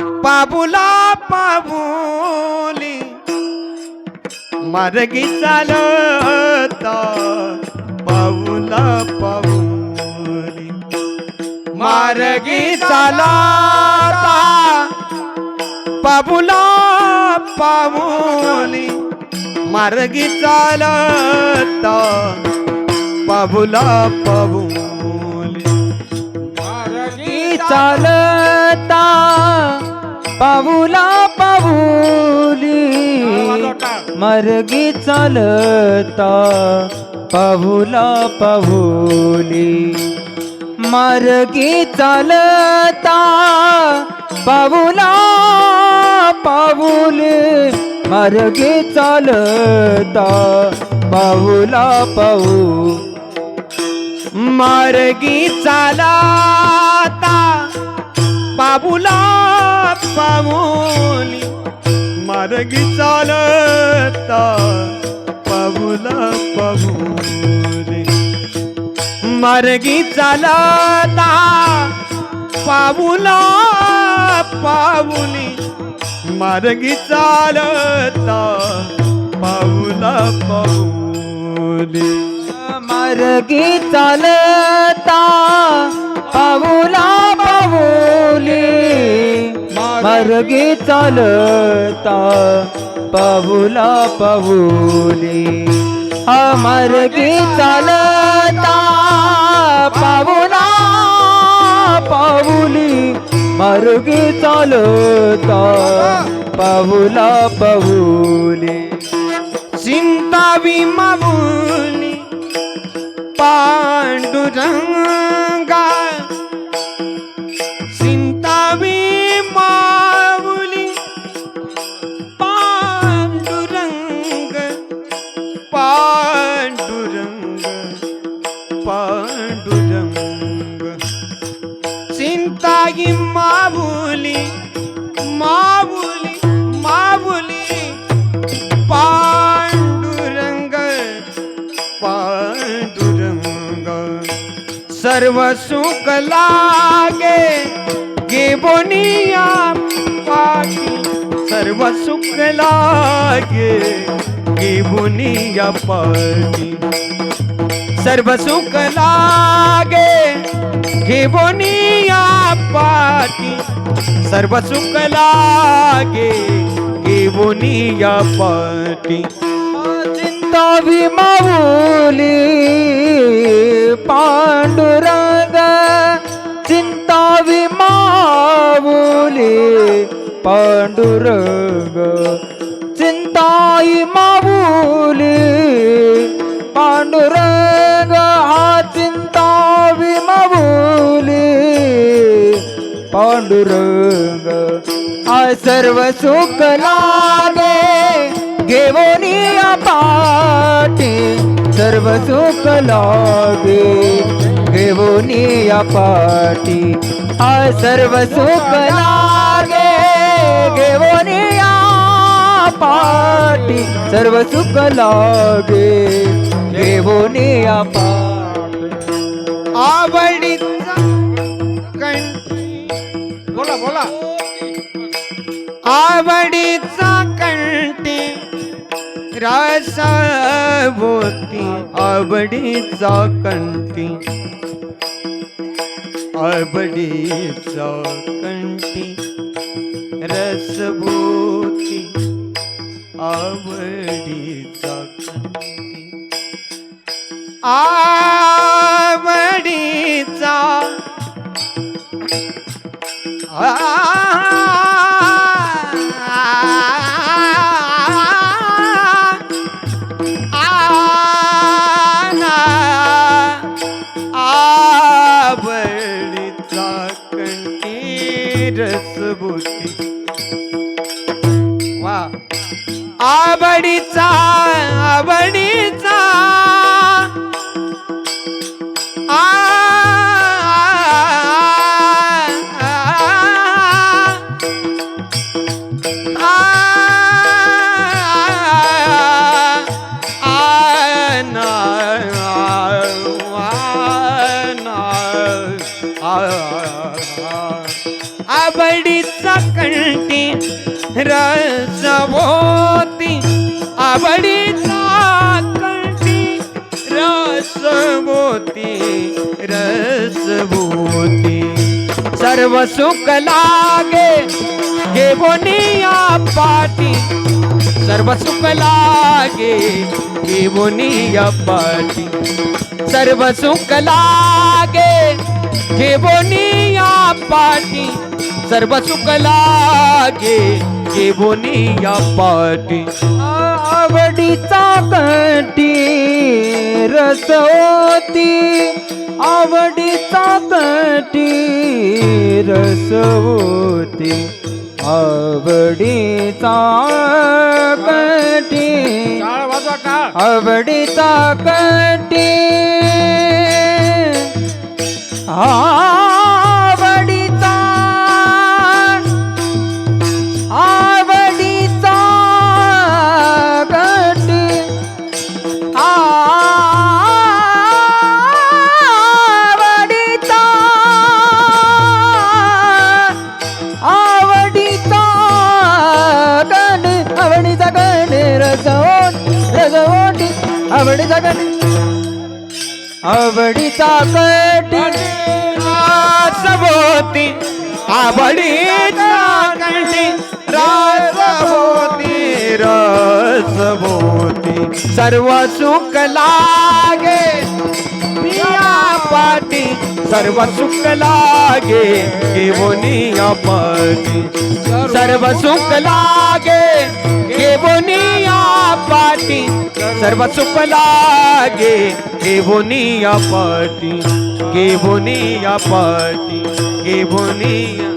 पाबुला पाबुली मार्गी चालता पाऊला पाऊली मार्गी चालता पाबुला पाऊली मार्गी चालता पाबुला पाऊली मार्गी चालता पाऊला पाऊली. मार्गी चालता पाऊला पाऊली. मार्गी चालता पाऊला पाऊली. मार्गी चालता पाऊला पाऊ मार्गी चालता पाबुला पामोली मार्गी चालता पाबुला पाऊली मार्गी चालता पाऊला पाऊली मार्गी चालता पाऊला पाऊली मार्गी चालता पाऊला पाऊली मार्गे चालता पाहुला पाऊली. हा मार्गे चालता पाहुला पाहुली मार्गे चालता पाहुला पाऊली. चिंता माऊली पांडुरंग चिंताई माबुली माबुली माबुली पांडुरंग पांडुरंग. सर्व सुख लागे गे बोनिया पाठी सर्व सुख लागे गे बोनिया पाठी सर्व सुख लागे गे बोनिया पाठी सर्व सुख लागे गे बोनिया पाठी चिंता विमावली पांडुरंग चिंता विमावली पांडुरंग चिंताई माऊली पांडुरंग. हा सर्व सुख लागे घेवोनी पाठी. सर्व सुख लागे घेवोनी पाठी. हा सर्व सुख लागे घेवोनी पाठी. सर्व सुख लागे घेवोनी पाठी. आवडीचा कंठी बोला बोला. आवडीचा कंटे रस भोती आवडीचा कंठी आवडीचा कंठी रसभूती आवडीचा कंठी आ रसभोती आवडीचा कंठी रसभोती रसभोती सर्व सुख लागे घेऊनिया पाठी सर्व सुख लागे घेऊनिया पाठी सर्व सुख लागे घेऊनिया पाठी सर्व सुख लागे आवडीचा कंठी रसवती. आवडीचा कंठी रसवती. आवडीचा कंठी. टाळ वाजवा टाळ आवडीचा कंठी. आवडीचा आवडीचा गण आवडीचा कटी रासभोती आवडीचा कंठी रासभोती रसभोती सर्व सुख लागे. निया पाटी. सर्व सुख लागे. घेऊनिया पाटी. सर्व सुख लागे. सर्व सुख लागे घेऊनिया पाटी घेऊनिया पाटी घेऊनिया